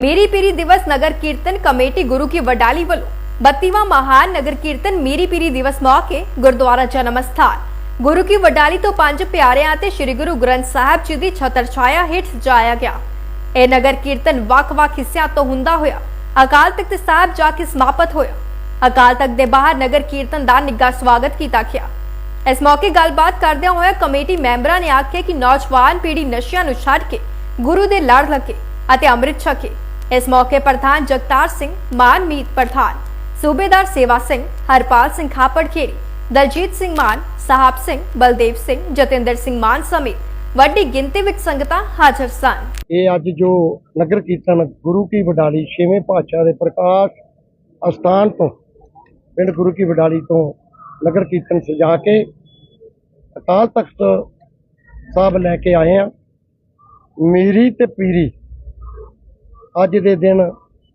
ਮੇਰੀ ਪੀਰੀ ਦਿਵਸ ਨਗਰ ਕੀਰਤਨ ਕਮੇਟੀ ਗੁਰੂ ਕੀ ਵਡਾਲੀ ਵੱਲੋਂ 32ਵਾਂ ਮਹਾਨ ਨਗਰ ਕੀਰਤਨ ਮੇਰੀ ਪੀਰੀ ਦਿਵਸ ਮੌਕੇ ਗੁਰਦੁਆਰਾ ਜਨਮ ਸਥਾਨ ਗੁਰੂ ਕੀ ਵਡਾਲੀ ਤੋਂ ਪੰਜ ਪਿਆਰਿਆਂ ਅਤੇ ਸ੍ਰੀ ਗੁਰੂ ਗ੍ਰੰਥ ਸਾਹਿਬ ਜੀ ਦੀ ਛਤਰ ਛਾਇਆ ਹੇਠ ਸਜਾਇਆ ਗਿਆ ਇਹ ਨਗਰ ਕੀਰਤਨ ਵੱਖ-ਵੱਖ ਹਿੱਸਿਆਂ ਤੋਂ ਹੁੰਦਾ ਹੋਇਆ ਅਕਾਲ ਤਖਤ ਸਾਹਿਬ ਜਾ ਕੇ ਸਮਾਪਤ ਹੋਇਆ ਅਕਾਲ ਤਖਤ ਦੇ ਬਾਹਰ ਨਗਰ ਕੀਰਤਨ ਦਾ ਨਿੱਘਾ ਸਵਾਗਤ ਕੀਤਾ ਗਿਆ ਇਸ ਮੌਕੇ ਗੱਲਬਾਤ ਕਰਦਿਆਂ ਹੋਇਆ ਕਮੇਟੀ ਮੈਂਬਰਾਂ ਨੇ ਆਖਿਆ ਕਿ ਨੌਜਵਾਨ ਪੀੜ੍ਹੀ ਨਸ਼ਿਆਂ ਨੂੰ ਛੱਡ ਕੇ ਗੁਰੂ ਦੇ ਲੜ ਲੱਗੇ ਅਤੇ ਅੰਮ੍ਰਿਤ ਛਕੇ ਇਸ ਮੌਕੇ ਪ੍ਰਧਾਨ ਜਗਤਾਰ ਸਿੰਘ ਮਾਨਮੀਤ ਪ੍ਰਧਾਨ, ਸੂਬੇਦਾਰ ਸੇਵਾ ਸਿੰਘ ਹਰਪਾਲ ਸਿੰਘ ਖਾਪੜਖੇੜੀ ਦਲਜੀਤ ਸਿੰਘ ਮਾਨ, ਸਾਹਿਬ ਸਿੰਘ ਬਲਦੇਵ ਸਿੰਘ, ਜਤਿੰਦਰ ਸਿੰਘ ਮਾਨ ਸਮੇਤ ਵੱਡੀ ਗਿਣਤੀ ਵਿੱਚ ਸੰਗਤਾਂ ਹਾਜ਼ਰ ਸਨ। ਇਹ ਅੱਜ ਜੋ ਨਗਰ ਕੀਰਤਨ ਗੁਰੂ ਕੀ ਵਡਾਲੀ ਛੇਵੇਂ ਪਾਤਸ਼ਾਹ ਦੇ ਪ੍ਰਕਾਸ਼ ਅਸਥਾਨ ਤੋਂ, ਪਿੰਡ ਗੁਰੂ ਕੀ ਵਡਾਲੀ ਤੋਂ ਨਗਰ ਕੀਰਤਨ ਸਜਾ ਕੇ ਅਕਾਲ ਤਖਤ ਸਾਹਿਬ ਲੈ ਕੇ ਆਏ ਆ ਮੀਰੀ ਤੇ ਪੀਰੀ ਅੱਜ ਦੇ ਦਿਨ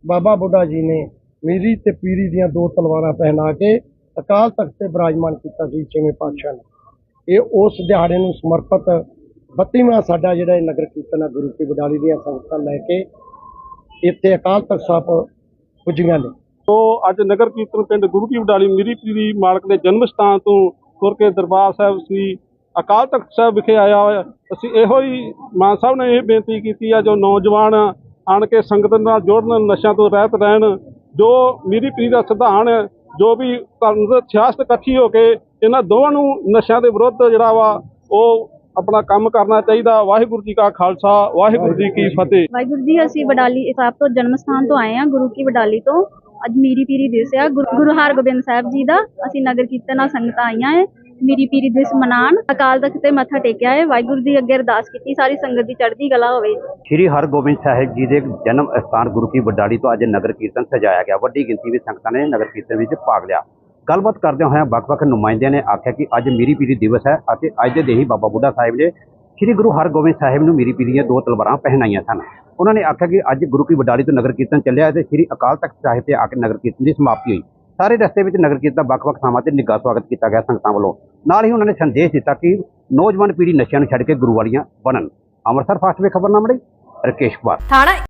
ਬਾਬਾ ਬੁੱਢਾ ਜੀ ਨੇ ਮੀਰੀ ਤੇ ਪੀਰੀ ਦੀਆਂ ਦੋ ਤਲਵਾਰਾਂ ਪਹਿਨਾ ਕੇ ਅਕਾਲ ਤਖਤ ਤੇ ਬਿਰਾਜਮਾਨ ਕੀਤਾ ਸੀ ਛੇਵੇਂ ਪਾਤਸ਼ਾਹ ਨੇ। ਇਹ ਉਸ ਦਿਹਾੜੇ ਨੂੰ ਸਮਰਪਿਤ 32ਵਾਂ ਸਾਡਾ ਜਿਹੜਾ ਇਹ ਨਗਰ ਕੀਰਤਨ ਹੈ ਗੁਰੂ ਕੀ ਬਡਾਲੀ ਦੀਆਂ ਸੰਗਤਾਂ ਲੈ ਕੇ ਇੱਥੇ ਅਕਾਲ ਤਖਤ ਸਾਹਿਬ ਪੁੱਜੀਆਂ ਨੇ। ਸੋ ਅੱਜ ਨਗਰ ਕੀਰਤਨ ਪਿੰਡ ਗੁਰੂ ਕੀ ਬਡਾਲੀ ਮੀਰੀ ਪੀਰੀ ਮਾਲਕ ਦੇ ਜਨਮ ਸਥਾਨ ਤੋਂ ਤੁਰ ਕੇ ਦਰਬਾਰ ਸਾਹਿਬ ਸ੍ਰੀ ਅਕਾਲ ਤਖਤ ਸਾਹਿਬ ਵਿਖੇ ਆਇਆ ਹੋਇਆ। ਅਸੀਂ ਇਹੋ ਹੀ ਮਾਨ ਸਾਹਿਬ ਨੇ ਇਹ ਬੇਨਤੀ ਕੀਤੀ ਆ, ਜੋ ਨੌਜਵਾਨ ਆਣ ਕੇ ਸੰਗਤ ਨਾਲ ਜੁੜਨ ਨਸ਼ਿਆਂ ਤੋਂ ਰਹਿਤ ਰਹਿਣ ਜੋ ਮੀਰੀ ਪੀਰੀ ਦਾ ਸਿਧਾਨ ਹੈ, ਜੋ ਵੀ ਧਰਮ ਦੇ ਸਿਆਸਤ ਇਕੱਠੀ ਹੋ ਕੇ ਇਹਨਾਂ ਦੋਵਾਂ ਨੂੰ ਨਸ਼ਿਆਂ ਦੇ ਵਿਰੁੱਧ ਜਿਹੜਾ ਵਾ ਉਹ ਆਪਣਾ ਕੰਮ ਕਰਨਾ ਚਾਹੀਦਾ। ਵਾਹਿਗੁਰੂ ਜੀ ਕਾ ਖਾਲਸਾ ਵਾਹਿਗੁਰੂ ਜੀ ਕੀ ਫਤਿਹ। ਵਾਹਿਗੁਰੂ ਜੀ ਅਸੀਂ ਵਡਾਲੀ ਸਾਹਿਬ ਤੋਂ ਜਨਮ ਸਥਾਨ ਤੋਂ ਆਏ ਹਾਂ ਗੁਰੂ ਕੀ ਵਡਾਲੀ ਤੋਂ। ਅੱਜ ਮੀਰੀ ਪੀਰੀ ਦਿਵਸ ਆ ਗੁਰੂ ਗੁਰੂ ਹਰਗੋਬਿੰਦ ਸਾਹਿਬ ਜੀ ਦਾ ਅਸੀਂ ਨਗਰ ਕੀਰਤਨ ਨਾਲ ਸੰਗਤਾਂ ਆਈਆਂ ਹੈ। ਮੇਰੀ ਪੀਰੀ ਦਿਵਸ ਮਨਾਉਣ ਅਕਾਲ ਤਖਤ ਤੇ ਮੱਥਾ ਟੇਕਿਆ ਹੈ, ਵਾਹਿਗੁਰੂ ਜੀ ਅੱਗੇ ਅਰਦਾਸ ਕੀਤੀ, ਸਾਰੀ ਸੰਗਤ ਦੀ ਚੜ੍ਹਦੀ ਕਲਾ ਹੋਵੇ। ਸ਼੍ਰੀ ਹਰਗੋਬਿੰਦ ਸਾਹਿਬ ਜੀ ਦੇ ਜਨਮ ਸਥਾਨ ਗੁਰੂ ਕੀ ਵਡਾਲੀ ਤੋਂ ਅੱਜ ਨਗਰ ਕੀਰਤਨ ਸਜਾਇਆ ਗਿਆ। ਵੱਡੀ ਗਿਣਤੀ ਵਿੱਚ ਸੰਗਤਾਂ ਨੇ ਨਗਰ ਕੀਰਤਨ ਵਿੱਚ ਭਾਗ ਲਿਆ। ਗੱਲਬਾਤ ਕਰਦਿਆਂ ਹੋਇਆਂ ਵੱਖ-ਵੱਖ ਨੁਮਾਇੰਦਿਆਂ ਨੇ ਆਖਿਆ ਕਿ ਅੱਜ ਮੀਰੀ ਪੀਰੀ ਦਿਵਸ ਹੈ ਅਤੇ ਅੱਜ ਦੇ ਦੇਹੀ ਬਾਬਾ ਬੁੱਢਾ ਸਾਹਿਬ ਨੇ ਸ਼੍ਰੀ ਗੁਰੂ ਹਰਗੋਬਿੰਦ ਸਾਹਿਬ ਨੂੰ ਮੀਰੀ ਪੀਰੀ ਦੀਆਂ ਦੋ ਤਲਵਾਰਾਂ ਪਹਿਨਾਈਆਂ ਸਨ। ਉਹਨਾਂ ਨੇ ਆਖਿਆ ਕਿ ਅੱਜ ਗੁਰੂ ਕੀ ਵਡਾਲੀ ਤੋਂ ਨਗਰ ਕੀਰਤਨ ਚੱਲਿਆ ਤੇ ਸ਼੍ਰੀ ਅਕਾਲ ਤਖਤ ਸਾਹਿਬ ਤੇ ਆ ਕੇ ਨਗਰ ਕੀਰਤਨ ਦੀ ਸਮਾਪਤੀ ਹੋਈ। ਸਾਰੇ ਰਸਤੇ ਵਿੱਚ ਨਗਰ ਕੀਰਤਨ ਵੱਖ-ਵੱਖ ਥਾਵਾਂ ਤੇ ਨਿੱਘਾ ਸਵਾਗਤ ਕੀਤਾ ਗਿਆ ਸੰਗਤਾਂ ਵੱਲੋਂ। ਨਾਲ ਹੀ ਉਹਨਾਂ ਨੇ ਸੰਦੇਸ਼ ਦਿੱਤਾ ਕਿ ਨੌਜਵਾਨ ਪੀੜ੍ਹੀ ਨਸ਼ਿਆਂ ਨੂੰ ਛੱਡ ਕੇ ਗੁਰੂ ਵਾਲੀਆਂ ਬਣਨ। ਅੰਮ੍ਰਿਤਸਰ ਫਾਸਟ ਵੇ ਖਬਰਨਾਮਾ ਲਈ ਰਕੇਸ਼ ਕੁਮਾਰ। ਥਾਣਾ